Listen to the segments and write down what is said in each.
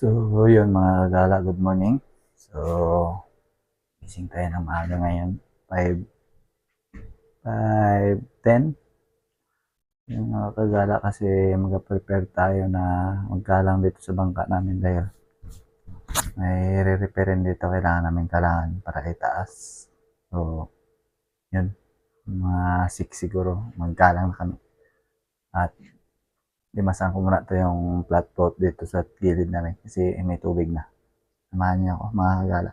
So, yun mga gala, good morning. So, gising tayo ng maaga ngayon. 5, 5, 10. Yung mga kagala kasi mag-prepare tayo na magkalang dito sa bangka namin dahil may re-repairin dito kailangan namin kalangan para itaas. So, yun. Mga 6 siguro, magkalang na kami. At limasan ko muna to yung flat boat dito sa gilid namin kasi may tubig na. Samahan niyo ako mga kagala.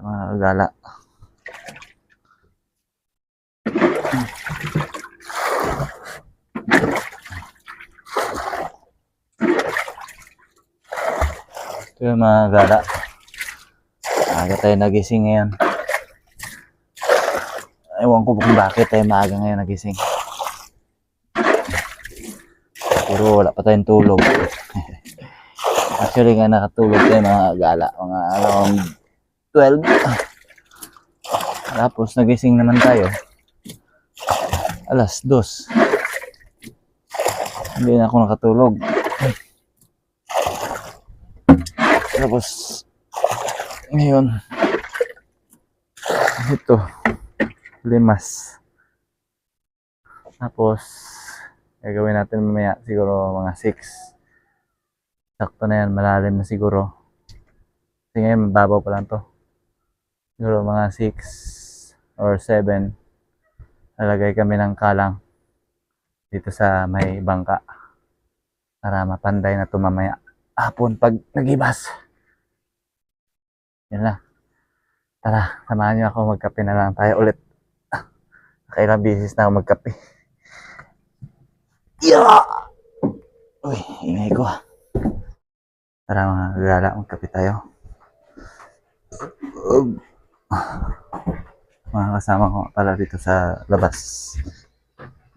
Mga kagala. Ito yung mga gala. Aga tayo nagising ngayon. Ewan ko kung bakit tayo maaga ngayon nagising. Pero wala pa tayong tulog. Actually nga nakatulog tayo mga gala. Mga around 12. Tapos nagising naman tayo. Alas 2. Hindi na ako nakatulog. Tapos ngayon ito limas. Tapos, gagawin natin mamaya siguro mga 6. Sakto na yan, malalim na siguro. Kasi ngayon, mababaw pa lang to. Siguro mga 6 or 7. Lalagay kami ng kalang dito sa may bangka. Para mapanday na to mamaya. Hapon pag nagibas. Yan lang. Tara, samahan niyo ako magkape na lang tayo ulit. Kailang bisis na ako magkape. Yeah! Uy, ingay ko. Tara mga gala, magkape tayo. Um, mga kasama ko pala dito sa labas.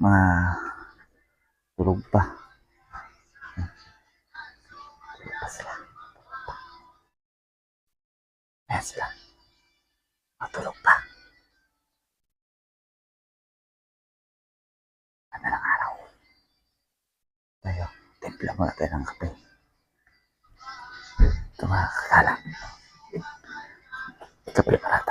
Mga tulog pa. Muna tayo ng kape. Ito. Kape muna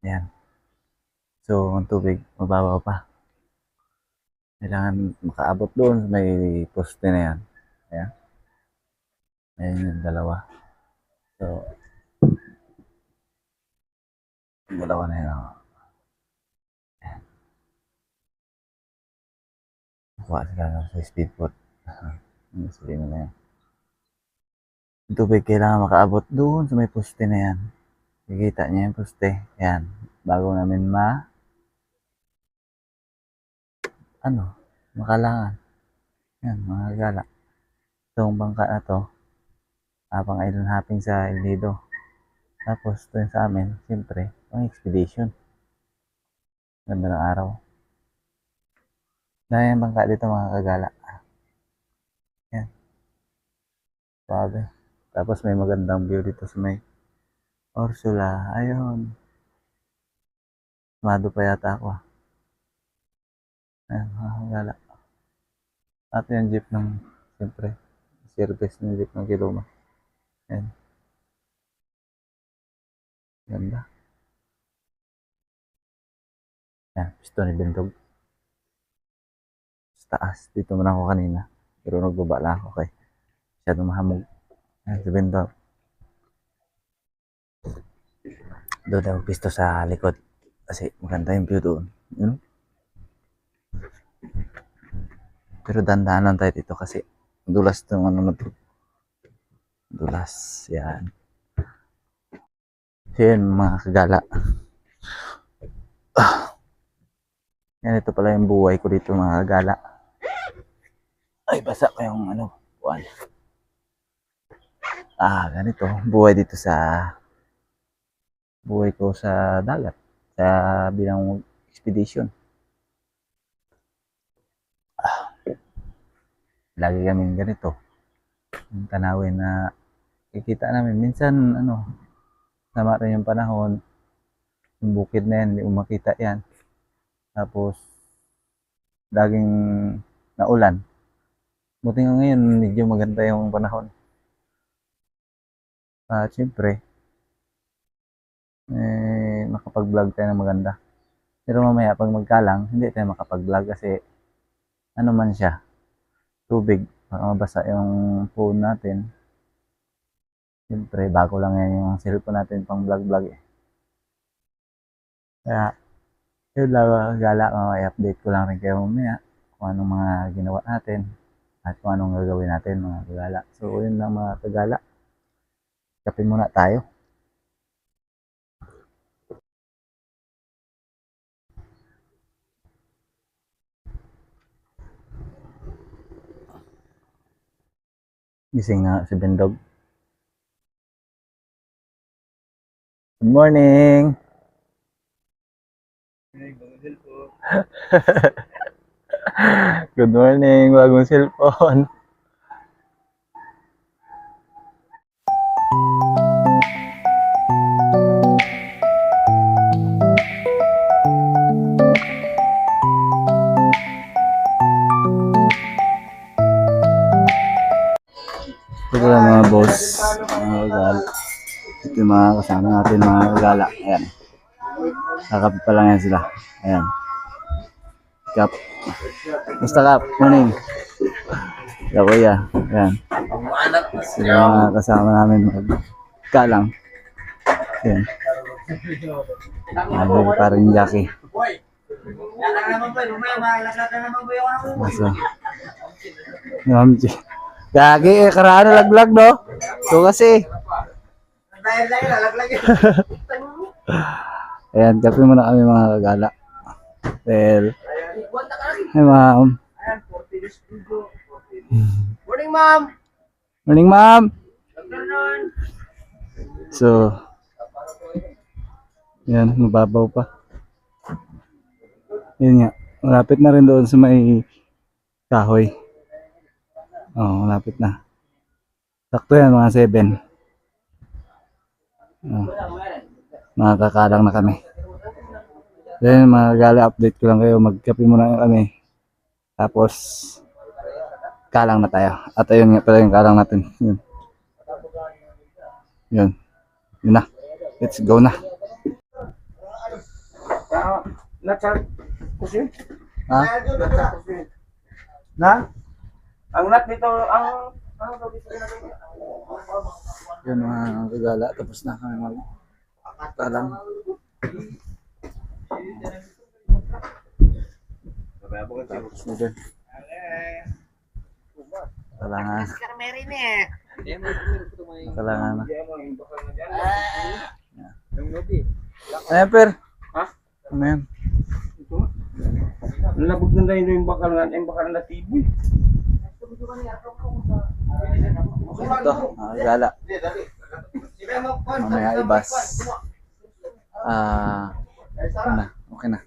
tayo. Yan. So, ang tubig, mababaw pa. Kailangan makaabot doon sa may poste na yan. Ayan. Ayan yung dalawa. So, dalawa na yun. oh. Ayan. Kuha sila sa speedboat. Yung sabihin na yan. Yung tubig kailangan makaabot doon sa may poste na yan. Kikita niya yung poste. Yan. Bago namin ma... Ano? Makalangan. Yan, mga gala. Itong bangka na to. Habang island hopping sa El Nido. Tapos ito sa amin, siyempre, pang expedition. Ganda ng araw. Dahil yung bangka dito mga kagala. Yan. Sabi. Tapos may magandang view dito sa may Ursula, ayun. Mado pa yata ako. ah. Mga gala. At yung jeep ng, siyempre, service ng jeep ng Kiloma. Ayan. Ganda. Ayan, pisto ni Bindog. Sa taas, dito man ako kanina. Pero nagbaba lang ako kay masyadong mahamog. Ayan, si Bindog. Doon tayo pisto sa likod. Kasi maganda yung view doon. Yun. Pero dandahan lang tayo dito kasi dulas itong ano na. Dulas. Yan. So yun mga kagala. Ah. Yan ito pala yung buhay ko dito mga kagala. Ay basa ko yung ano. Buwan. Ah, ganito. Buhay dito sa buhay ko sa dagat sa bilang expedition. Ah, lagi kami ganito. Yung tanawin na kikita namin. Minsan, ano, sama rin yung panahon. Yung bukid na yan, hindi mo makita yan. Tapos, laging naulan. Buti nga ngayon, medyo maganda yung panahon. At syempre, eh, makapag-vlog tayo ng maganda. Pero mamaya, pag magkalang, hindi tayo makapag-vlog kasi ano man siya, tubig, baka mabasa yung phone natin. Siyempre, bago lang yan yung cellphone natin pang vlog-vlog eh. Kaya, yun lang, gala, mamaya update ko lang rin kayo mamaya kung anong mga ginawa natin at kung anong gagawin natin mga kagala. So, yun lang mga kagala. Kape muna tayo. Gising na si Bendog. Good morning! Good morning, bagong cellphone. Ito lang mga boss, mga kagala. Ito yung mga kasama natin, mga kagala. Ayan. Kakap pa lang yan sila. Ayan. Kap. Basta kap, morning. Ya kuya. Ayan. Sila mga kasama namin magkalang. Ayan. Ayan, parang Jackie. Masa. Ma'am G. Gagi, eh, karaan na laglag, no? So kasi. Ayan, kape muna kami mga kagala. Well, hi ma'am. Morning, ma'am. Morning ma'am. So, yan, mababaw pa. Yun nga, malapit na rin doon sa may kahoy. Oo, malapit na. Sakto yan, mga 7. Oh, makakakalang na kami. Then, mga gala, update ko lang kayo. Magkape muna kami. Tapos, kalang na tayo. At ayun nga pala yung kalang natin. Yun. Yun. Yun na. Let's go na. Ah, nasa kusin. Ha? Nasa kusin. Na? Ang nut dito, ang ano na Yun mga regala. Tapos na kami mag talang. Tapos na din. Talangan. Talangan na. Lobi. Ayan, per. Ha? Ano yan? Ito. Ang labog na rin yung bakal na, yung bakal na TV. Ito, mga regala. Mamaya ibas. Ah, okay na. Okay na.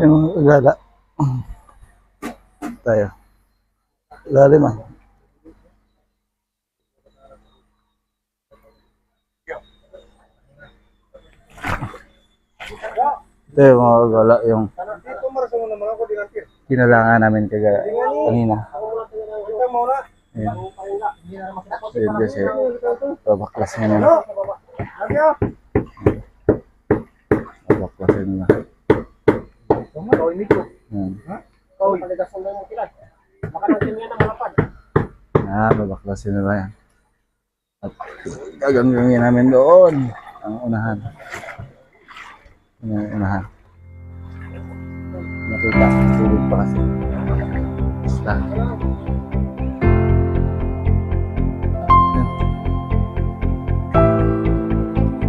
Yung regala. Tayo. Lalim ah. Ito yung mga regala yung Dito marasa mo naman ako dinakir. Kinalangan namin kaga kanina. Ayan. Ayan kasi babaklas na. Agyo. Babaklas na. Malapad. Ah, babaklas na yan. At Gagawin namin doon. Ang unahan. Yung unahan. Nakita. Tulog pa kasi. Basta.